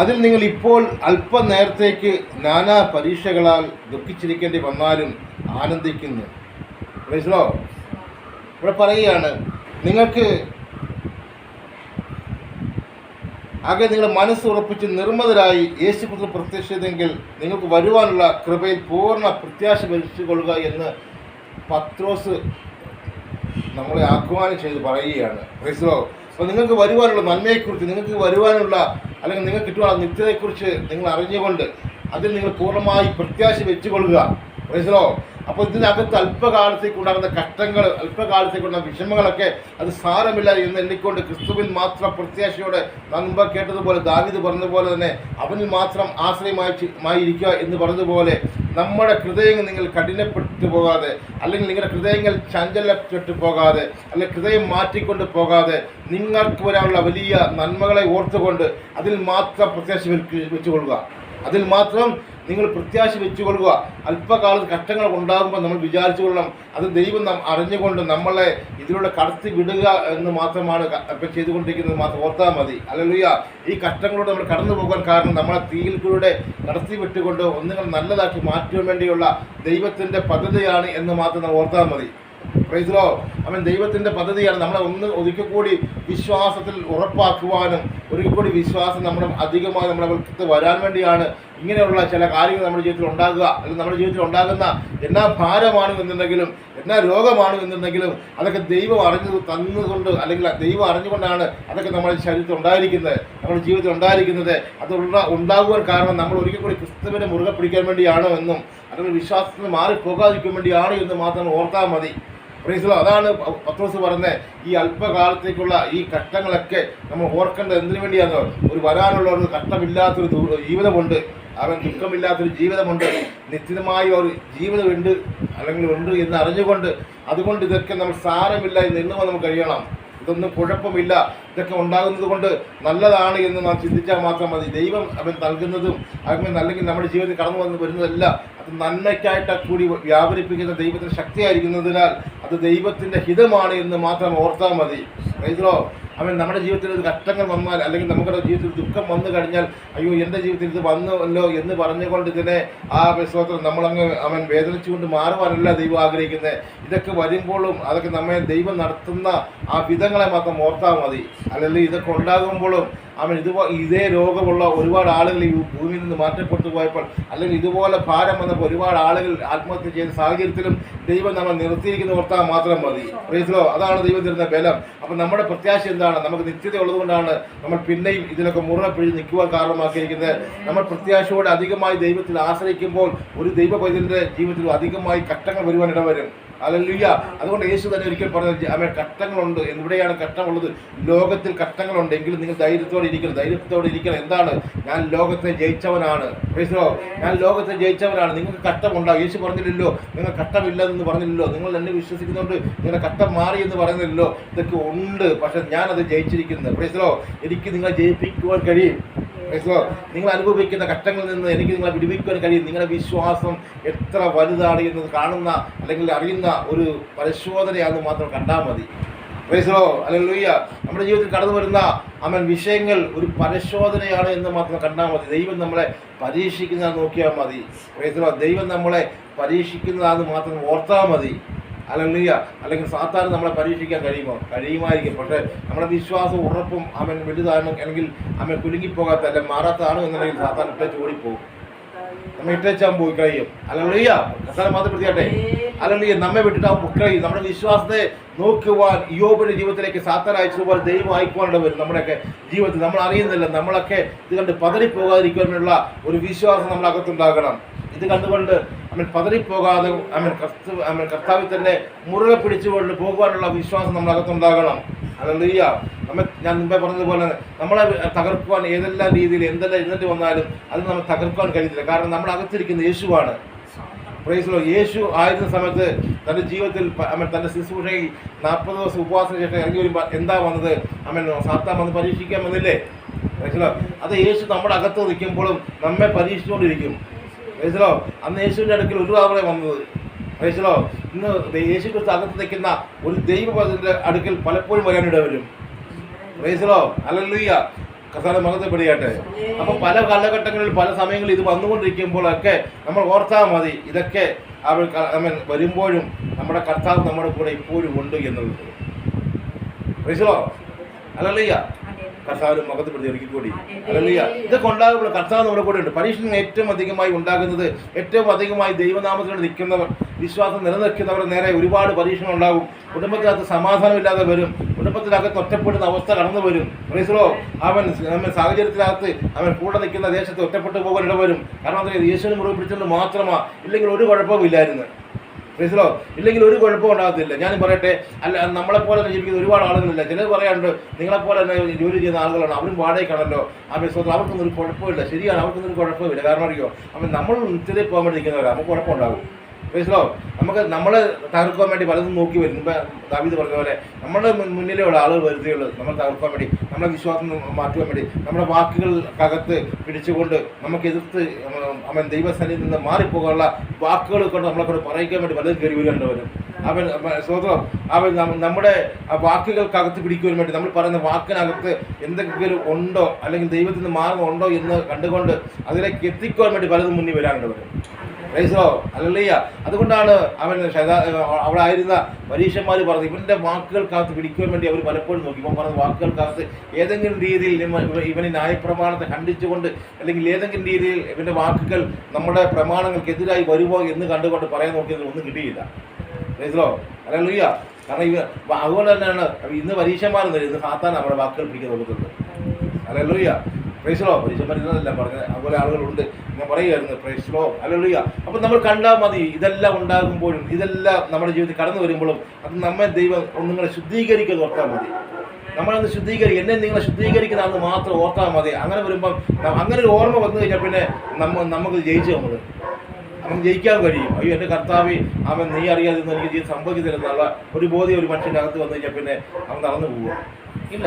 അതിൽ നിങ്ങൾ ഇപ്പോൾ അല്പനേരത്തേക്ക് നാനാ പരീക്ഷകളാൽ ദുഃഖിച്ചിരിക്കേണ്ടി വന്നാലും ആനന്ദിക്കുന്നു. മനസ്സിലോ? ഇവിടെ പറയുകയാണ് നിങ്ങൾക്ക് ആകെ നിങ്ങൾ മനസ്സ് ഉറപ്പിച്ച് നിർമ്മതരായി യേശുപുത്ര പ്രത്യക്ഷതെങ്കിൽ നിങ്ങൾക്ക് വരുവാനുള്ള കൃപയിൽ പൂർണ പ്രത്യാശ ഭരിച്ചുകൊള്ളുക എന്ന് പത്രോസ് നമ്മളെ ആഹ്വാനം ചെയ്ത് പറയുകയാണ്. ക്രൈസ്തവോ അപ്പോൾ നിങ്ങൾക്ക് വരുവാനുള്ള നന്മയെക്കുറിച്ച് നിങ്ങൾക്ക് വരുവാനുള്ള അല്ലെങ്കിൽ നിങ്ങൾക്ക് കിട്ടുവാനുള്ള നിത്യതയെക്കുറിച്ച് നിങ്ങൾ അറിഞ്ഞുകൊണ്ട് അതിൽ നിങ്ങൾ പൂർണമായി പ്രത്യാശ വെച്ചുകൊള്ളുക. മനസ്സിലോ അപ്പോൾ ഇതിനകത്ത് അല്പകാലത്തേക്കുണ്ടാകുന്ന കഷ്ടങ്ങൾ അല്പകാലത്തേക്കുണ്ടാകുന്ന വിഷമങ്ങളൊക്കെ അത് സാരമില്ല എന്ന് എണ്ണിക്കൊണ്ട് ക്രിസ്തുവിൽ മാത്രം പ്രത്യാശയോടെ നാം കേട്ടതുപോലെ ദാവിദ് പറഞ്ഞതുപോലെ തന്നെ അവനിൽ മാത്രം ആശ്രയമായി ചി- എന്ന് പറഞ്ഞതുപോലെ നമ്മുടെ ഹൃദയങ്ങൾ നിങ്ങൾ കഠിനപ്പെട്ടു പോകാതെ അല്ലെങ്കിൽ നിങ്ങളുടെ ഹൃദയങ്ങൾ ചഞ്ചലപ്പെട്ടു പോകാതെ അല്ലെങ്കിൽ ഹൃദയം മാറ്റിക്കൊണ്ട് പോകാതെ നിങ്ങൾക്ക് വരാനുള്ള വലിയ നന്മകളെ ഓർത്തുകൊണ്ട് അതിൽ മാത്രം പ്രത്യാശ വെച്ച് വെച്ചുകൊള്ളുക അതിൽ മാത്രം നിങ്ങൾ പ്രത്യാശ വെച്ചുകൊള്ളുക. അല്പകാലം കഷ്ടങ്ങൾ ഉണ്ടാകുമ്പോൾ നമ്മൾ വിചാരിച്ചു കൊള്ളണം. അത് ദൈവം നാം അറിഞ്ഞുകൊണ്ട് നമ്മളെ ഇതിലൂടെ കടത്തി വിടുക എന്ന് മാത്രമാണ് ഇപ്പം ചെയ്തുകൊണ്ടിരിക്കുന്നത് മാത്രം ഓർത്താൽ മതി. അല്ലല്ലുയ്യ ഈ കഷ്ടങ്ങളോട് നമ്മൾ കടന്നു പോകാൻ കാരണം നമ്മളെ തീയിൽക്കൂടെ കടത്തി വിട്ടുകൊണ്ട് ഒന്നുകൾ നല്ലതാക്കി മാറ്റുവാൻ വേണ്ടിയുള്ള ദൈവത്തിന്റെ പദ്ധതിയാണ് എന്ന് മാത്രം ഓർത്താൽ മതി. പ്രൈസലോ അവൻ ദൈവത്തിന്റെ പദ്ധതിയാണ് നമ്മളെ ഒന്ന് ഒരിക്കൽ കൂടി വിശ്വാസത്തിൽ ഉറപ്പാക്കുവാനും ഒരിക്കൽ കൂടി വിശ്വാസം നമ്മുടെ അധികമായി നമ്മുടെ അടുത്ത് വരാൻ വേണ്ടിയാണ് ഇങ്ങനെയുള്ള ചില കാര്യങ്ങൾ നമ്മുടെ ജീവിതത്തിൽ ഉണ്ടാകുക. അല്ലെങ്കിൽ നമ്മുടെ ജീവിതത്തിൽ ഉണ്ടാകുന്ന എന്നാ ഭാരമാണ് എന്നുണ്ടെങ്കിലും എന്നാ രോഗമാണ് എന്നുണ്ടെങ്കിലും അതൊക്കെ ദൈവം അറിഞ്ഞു തന്നുകൊണ്ട് അല്ലെങ്കിൽ ദൈവം അറിഞ്ഞുകൊണ്ടാണ് അതൊക്കെ നമ്മുടെ ശരീരത്തിൽ ഉണ്ടായിരിക്കുന്നത് നമ്മുടെ ജീവിതത്തിൽ ഉണ്ടായിരിക്കുന്നത്. അത് ഉണ്ടാകുവാൻ കാരണം നമ്മൾ ഒരിക്കൽ കൂടി ക്രിസ്തുവിനെ മുറുകെ പിടിക്കാൻ വേണ്ടിയാണോ എന്നും അല്ലെങ്കിൽ വിശ്വാസത്തിൽ നിന്ന് മാറിപ്പോകാതിരിക്കാൻ വേണ്ടിയാണ് എന്ന് മാത്രം ഓർത്താൽ മതി. പ്രീസലോ അതാണ് പത്രോസ് പറഞ്ഞത് ഈ അല്പകാലത്തേക്കുള്ള ഈ കഷ്ടങ്ങളൊക്കെ നമ്മൾ ഓർക്കേണ്ടത് എന്തിനു വേണ്ടിയാണോ ഒരു വരാനുള്ള ഒരു കഷ്ടമില്ലാത്തൊരു ദൂ- ജീവിതമുണ്ട്. അവൻ ദുഃഖമില്ലാത്തൊരു ജീവിതമുണ്ട്. നിശ്ചിതമായ ഒരു ജീവിതമുണ്ട് അല്ലെങ്കിൽ ഉണ്ട് എന്ന് അറിഞ്ഞുകൊണ്ട് അതുകൊണ്ട് ഇതൊക്കെ നമ്മൾ സാരമില്ല എന്ന് എന്നുമ്പോൾ നമുക്ക് കഴിയണം. ഇതൊന്നും കുഴപ്പമില്ല. ഇതൊക്കെ ഉണ്ടാകുന്നത് കൊണ്ട് നല്ലതാണ് എന്ന് നാം ചിന്തിച്ചാൽ മാത്രം മതി. ദൈവം അവൻ നൽകുന്നതും അവൻ അല്ലെങ്കിൽ നമ്മുടെ ജീവിതത്തിൽ കടന്നു വന്ന് വരുന്നതല്ല അത് നന്മയ്ക്കായിട്ട് കൂടി വ്യാപരിപ്പിക്കുന്ന ദൈവത്തിന്റെ ശക്തിയായിരിക്കുന്നതിനാൽ അത് ദൈവത്തിന്റെ ഹിതമാണ് എന്ന് മാത്രം ഓർത്താൽ മതി. റൈതറോ അവൻ നമ്മുടെ ജീവിതത്തിൽ ഒരു കഷ്ടങ്ങൾ വന്നാൽ അല്ലെങ്കിൽ നമ്മുടെ ജീവിതത്തിൽ ദുഃഖം വന്നു കഴിഞ്ഞാൽ അയ്യോ എന്റെ ജീവിതത്തിൽ ഇത് വന്നല്ലോ എന്ന് പറഞ്ഞുകൊണ്ട് ഇതിനെ ആ വിശ്വാസം നമ്മളങ്ങ് അവൻ വേദനിച്ചുകൊണ്ട് മാറുവാനല്ല ദൈവം ആഗ്രഹിക്കുന്നത്. ഇതൊക്കെ വരുമ്പോഴും അതൊക്കെ നമ്മെ ദൈവം നടത്തുന്ന ആ വിധങ്ങളെ മാത്രം ഓർത്താൽ മതി. അല്ലെങ്കിൽ ഇതൊക്കെ ഉണ്ടാകുമ്പോഴും അവൻ ഇതുപോ ഇതേ രോഗമുള്ള ഒരുപാട് ആളുകൾ ഈ ഭൂമിയിൽ നിന്ന് മാറ്റപ്പെട്ടു പോയപ്പോൾ അല്ലെങ്കിൽ ഇതുപോലെ ഭാരം വന്നപ്പോൾ ഒരുപാട് ആളുകൾ ആത്മഹത്യ ചെയ്ത സാഹചര്യത്തിലും ദൈവം നമ്മൾ നിർത്തിയിരിക്കുന്ന ഓർത്താൽ മാത്രം മതി. പ്രീസിലോ അതാണ് ദൈവം തരുന്ന ബലം. അപ്പം നമ്മുടെ പ്രത്യാശ എന്താണ്? നമുക്ക് നിത്യത ഉള്ളതുകൊണ്ടാണ് നമ്മൾ പിന്നെയും ഇതിനൊക്കെ മുറുകെ പിഴി നിൽക്കുവാൻ കാരണമാക്കിയിരിക്കുന്നത്. നമ്മൾ പ്രത്യാശയോടെ അധികമായി ദൈവത്തിൽ ആശ്രയിക്കുമ്പോൾ ഒരു ദൈവ പൈതലിന്റെ ജീവിതത്തിൽ അധികമായി ഘട്ടങ്ങൾ വരുവാൻ ഇടവരും അല്ലല്ലുയ്യ അതുകൊണ്ട് യേശു തന്നെ ഒരിക്കൽ പറഞ്ഞത് അവൻ കഷ്ടങ്ങളുണ്ട്. എവിടെയാണ് കഷ്ടമുള്ളത്? ലോകത്തിൽ കഷ്ടങ്ങളുണ്ട്. എങ്കിലും നിങ്ങൾ ധൈര്യത്തോടെ ഇരിക്കണം. ധൈര്യത്തോടെ ഇരിക്കണം. എന്താണ്? ഞാൻ ലോകത്തെ ജയിച്ചവനാണ്. പ്രൈസലോ ഞാൻ ലോകത്തെ ജയിച്ചവനാണ്. നിങ്ങൾക്ക് കഷ്ടമുണ്ടാകും യേശു പറഞ്ഞില്ലല്ലോ. നിങ്ങൾ കഷ്ടമില്ലെന്ന് പറഞ്ഞില്ലല്ലോ. നിങ്ങൾ എന്നെ വിശ്വസിക്കുന്നുണ്ട് നിങ്ങളുടെ കഷ്ടം മാറി എന്ന് പറയുന്നില്ലല്ലോ ഇതൊക്കെ ഉണ്ട്. പക്ഷെ ഞാനത് ജയിച്ചിരിക്കുന്നത് പ്രൈസലോ എനിക്ക് നിങ്ങളെ ജയിപ്പിക്കുവാൻ കഴിയും. നിങ്ങൾ അനുഭവിക്കുന്ന കഷ്ടങ്ങളിൽ നിന്ന് എനിക്ക് നിങ്ങളെ വിടുവിക്കുവാൻ കഴിയും. നിങ്ങളുടെ വിശ്വാസം എത്ര വലുതാണ് എന്ന് കാണുന്ന അല്ലെങ്കിൽ അറിയുന്ന ഒരു പരിശോധനയാണെന്ന് മാത്രം കണ്ടാൽ മതി. ക്രൈസ്തവോ അല്ലെങ്കിൽ നമ്മുടെ ജീവിതത്തിൽ കടന്നു വരുന്ന അവൻ വിഷയങ്ങൾ ഒരു പരിശോധനയാണ് എന്ന് മാത്രം കണ്ടാൽ മതി. ദൈവം നമ്മളെ പരീക്ഷിക്കുന്നതാണ് നോക്കിയാൽ മതി. ക്രൈസ്തവ ദൈവം നമ്മളെ പരീക്ഷിക്കുന്നതാണെന്ന് മാത്രം ഓർത്താൽ മതി. അല്ലെങ്കിൽ അല്ലെങ്കിൽ സാത്താൻ നമ്മളെ പരീക്ഷിക്കാൻ കഴിയുമോ? കഴിയുമായിരിക്കും. പക്ഷേ നമ്മുടെ വിശ്വാസം ഉറപ്പും അവൻ വലുതാണ് അല്ലെങ്കിൽ അവൻ കുലുങ്ങിപ്പോകാത്ത അല്ലെ മാറാത്തതാണ് എന്നുണ്ടെങ്കിൽ സാത്താൻ ഇട്ടേച്ച് ഓടിപ്പോകും. നമ്മെ ഇട്ടേച്ചാൻ പോയി കഴിയും. അല്ലല്ലിയ കസാല മാത്രം പ്രതിയാട്ടെ അല്ലല്ലിയ നമ്മെ വിട്ടിട്ടാവും പൊക്കഴിയും നമ്മുടെ വിശ്വാസത്തെ നോക്കുവാൻ യോബിന്റെ ജീവിതത്തിലേക്ക് സാത്താൻ അയച്ചതുപോലെ ദൈവം അയക്കുവാനുള്ള വരും നമ്മുടെയൊക്കെ ജീവിതത്തിൽ നമ്മൾ അറിയുന്നില്ല. നമ്മളൊക്കെ ഇത് കണ്ട് പതറിപ്പോകാതിരിക്കാനുള്ള ഒരു വിശ്വാസം നമ്മളകത്തുണ്ടാകണം. ഇത് കണ്ടുകൊണ്ട് അവൻ പതറിപ്പോകാതെ അവൻ കർത്ത അവൻ കർത്താവിൽ തന്നെ മുറുകെ പിടിച്ചുകൊണ്ട് പോകുവാനുള്ള വിശ്വാസം നമ്മളകത്തുണ്ടാകണം. അതല്ല നമ്മ ഞാൻ മുമ്പേ പറഞ്ഞതുപോലെ നമ്മളെ തകർക്കുവാൻ ഏതെല്ലാം രീതിയിൽ എന്തെല്ലാം ഇരുന്നിട്ട് വന്നാലും അത് നമ്മൾ തകർക്കുവാൻ കഴിയത്തില്ല. കാരണം നമ്മുടെ അകത്തിരിക്കുന്ന യേശുവാണ്. പ്രൈസ്ലോ യേശു ആയിരുന്ന സമയത്ത് തന്റെ ജീവിതത്തിൽ അമ്മ തന്റെ ശുശ്രൂഷയിൽ നാൽപ്പത് ദിവസം ഉപവാസം ശേഷം ഇറങ്ങി വരുമ്പോൾ എന്താ വന്നത്? അവൻ സാത്താൻ വന്ന് പരീക്ഷിക്കാൻ വന്നില്ലേ? പ്രൈസലോ അത് യേശു നമ്മുടെ അകത്ത് നിൽക്കുമ്പോഴും നമ്മെ പരീക്ഷിച്ചുകൊണ്ടിരിക്കും. പ്രൈസലോ അന്ന് യേശുവിന്റെ അടുക്കൽ ഒരു തവണ വന്നത്. മനസ്സിലോ ഇന്ന് യേശു ക്രിസ്തു അകത്ത് നിൽക്കുന്ന ഒരു ദൈവപദത്തിന്റെ അടുക്കൽ പലപ്പോഴും വരാനിട വരും പ്രൈസലോ അല്ലല്ലുയ്യ മകത്തെ പിടിയാട്ടെ അപ്പൊ പല കാലഘട്ടങ്ങളിൽ പല സമയങ്ങളിൽ ഇത് വന്നുകൊണ്ടിരിക്കുമ്പോഴൊക്കെ നമ്മൾ ഓർത്താൽ മതി ഇതൊക്കെ അവർ നമ്മൾ വരുമ്പോഴും നമ്മുടെ കർത്താവ് നമ്മുടെ കൂടെ ഇപ്പോഴും ഉണ്ട് എന്നുള്ളത്. മനസ്സിലോ അല്ലല്ലയ്യ കർത്താവിന് മുഖത്ത് പിടിച്ച് ഇറക്കിക്കൂടി? അല്ലല്ലയ്യ ഇതൊക്കെ ഉണ്ടാകുമ്പോൾ കർത്താവ് നമ്മുടെ കൂടെ ഉണ്ട്. പരീക്ഷണം ഏറ്റവും അധികമായി ഉണ്ടാകുന്നത് ഏറ്റവും അധികമായി ദൈവനാമത്തിനോട് നിൽക്കുന്നവർ വിശ്വാസം നിലനിൽക്കുന്നവർ നേരെ ഒരുപാട് പരീക്ഷണം ഉണ്ടാകും. കുടുംബത്തിനകത്ത് സമാധാനമില്ലാതെ വരും. കുടുംബത്തിനകത്ത് ഒറ്റപ്പെടുന്ന അവസ്ഥ കടന്നു വരും. പ്രീസലോ അവൻ അവൻ സാഹചര്യത്തിനകത്ത് അവൻ കൂടെ നിൽക്കുന്ന ദേശത്ത് ഒറ്റപ്പെട്ടു പോകാൻ ഇടവരും കാരണം യേശുവിന് മുറിവ് പിടിച്ചുകൊണ്ട് മാത്രമാ. ഇല്ലെങ്കിൽ ഒരു കുഴപ്പവും ഇല്ലായിരുന്നു. മനസ്സിലോ? ഇല്ലെങ്കിൽ ഒരു കുഴപ്പം ഉണ്ടാകത്തില്ല. ഞാൻ പറയട്ടെ അല്ല നമ്മളെപ്പോലെ തന്നെ ജീവിക്കുന്ന ഒരുപാട് ആളുകളില്ല. ചിലർ പറയാറുണ്ട് നിങ്ങളെപ്പോലെ തന്നെ ജോലി ചെയ്യുന്ന ആളുകളാണ്. അവരും വാടകയ്ക്കാണല്ലോ. ആ വിശ്വാസം അവർക്കൊന്നും ഒരു കുഴപ്പമില്ല ശരിയാണ് അവർക്കൊന്നും ഒരു കുഴപ്പമില്ല കാരണം അറിയോ? അപ്പം നമ്മൾ നിത്യതയിൽ പോകാൻ വേണ്ടി നിൽക്കുന്നവരാണ് നമുക്ക് കുഴപ്പമുണ്ടാകും. മനസ്സിലോ? നമുക്ക് നമ്മൾ തകർക്കാൻ വേണ്ടി പലതും നോക്കി വരും. ദാവീദ് പറഞ്ഞ പോലെ നമ്മുടെ മുന്നിലേ മുന്നിലുള്ള ആളുകൾ വരുത്തുകയുള്ളൂ നമ്മൾ തകർക്കാൻ വേണ്ടി നമ്മുടെ വിശ്വാസം മാറ്റുവാൻ വേണ്ടി നമ്മുടെ വാക്കുകൾക്കകത്ത് പിടിച്ചുകൊണ്ട് നമുക്ക് എതിർത്ത് അവൻ ദൈവസന്നിധിയിൽ നിന്ന് മാറിപ്പോകാനുള്ള വാക്കുകൾ കൊണ്ട് നമ്മളെ കൊണ്ട് പറയിക്കാൻ വേണ്ടി പലതും കയറി വരേണ്ടവരും അവൻ അവൻ സ്വതന്ത്രം അവൻ നമ്മ- നമ്മുടെ വാക്കുകൾക്കകത്ത് പിടിക്കുവാൻ വേണ്ടി നമ്മൾ പറയുന്ന വാക്കിനകത്ത് എന്തെങ്കിലും ഉണ്ടോ അല്ലെങ്കിൽ ദൈവത്തിൽ നിന്ന് ഉണ്ടോ എന്ന് കണ്ടുകൊണ്ട് അതിലേക്ക് എത്തിക്കുവാൻ വേണ്ടി പലതും മുന്നിൽ വരാനുള്ളവരും പ്രൈസോ അല്ലല്ലയ്യ അതുകൊണ്ടാണ് അവൻ അവിടെ ആയിരുന്ന പരീക്ഷന്മാർ പറഞ്ഞത്. ഇവന്റെ വാക്കുകൾക്കകത്ത് പിടിക്കുവാൻ വേണ്ടി അവർ പലപ്പോഴും നോക്കി. ഇവൻ പറഞ്ഞ വാക്കുകൾക്കകത്ത് ഏതെങ്കിലും രീതിയിൽ ഇവന് ന്യായപ്രമാണത്തെ ഖണ്ഡിച്ചുകൊണ്ട് അല്ലെങ്കിൽ ഏതെങ്കിലും രീതിയിൽ ഇവന്റെ വാക്കുകൾ നമ്മുടെ പ്രമാണങ്ങൾക്കെതിരായി വരുമോ എന്ന് കണ്ടുകൊണ്ട് പറയാൻ നോക്കിയതിൽ ഒന്നും കിട്ടിയില്ല. മനസ്സിലോ അല്ലല്ലയ്യ കാരണം ഇവ അതുകൊണ്ട് തന്നെയാണ് ഇന്ന് പരീക്ഷന്മാർ ഇന്ന് സാത്താൻ നമ്മുടെ വാക്കുകൾ പിടിക്കാൻ നോക്കുന്നത്. അല്ലല്ലയ്യ പ്രൈസ്ലോ ഇന്നല്ല പറഞ്ഞത്. അതുപോലെ ആളുകളുണ്ട്. ഞാൻ പറയുമായിരുന്നു പ്രൈസ്ലോ അല്ലല്ലയ്യ അപ്പം നമ്മൾ കണ്ടാൽ മതി ഇതെല്ലാം ഉണ്ടാകുമ്പോഴും ഇതെല്ലാം നമ്മുടെ ജീവിതത്തിൽ കടന്നു വരുമ്പോഴും അത് നമ്മെ ദൈവം നിങ്ങളെ ശുദ്ധീകരിക്കുന്നത് ഓർത്താൽ മതി. നമ്മളൊന്ന് ശുദ്ധീകരിക്കുക എന്നെ നിങ്ങളെ ശുദ്ധീകരിക്കുന്നതെന്ന് മാത്രം ഓർത്താൽ മതി. അങ്ങനെ വരുമ്പം അങ്ങനെ ഒരു ഓർമ്മ വന്നു കഴിഞ്ഞാൽ പിന്നെ നമ്മ നമുക്ക് ജയിച്ചു നമ്മൾ നമുക്ക് ജയിക്കാൻ കഴിയും. അയ്യോ എന്റെ കർത്താവ് അവൻ നീ അറിയാതെ എനിക്ക് ജീവിതം സംഭവിക്കുന്നില്ലെന്നുള്ള ഒരു ബോധ്യം ഒരു മനുഷ്യന്റെ അകത്ത് വന്നു കഴിഞ്ഞാൽ പിന്നെ അവൻ നടന്നു പോകും ഇല്ല.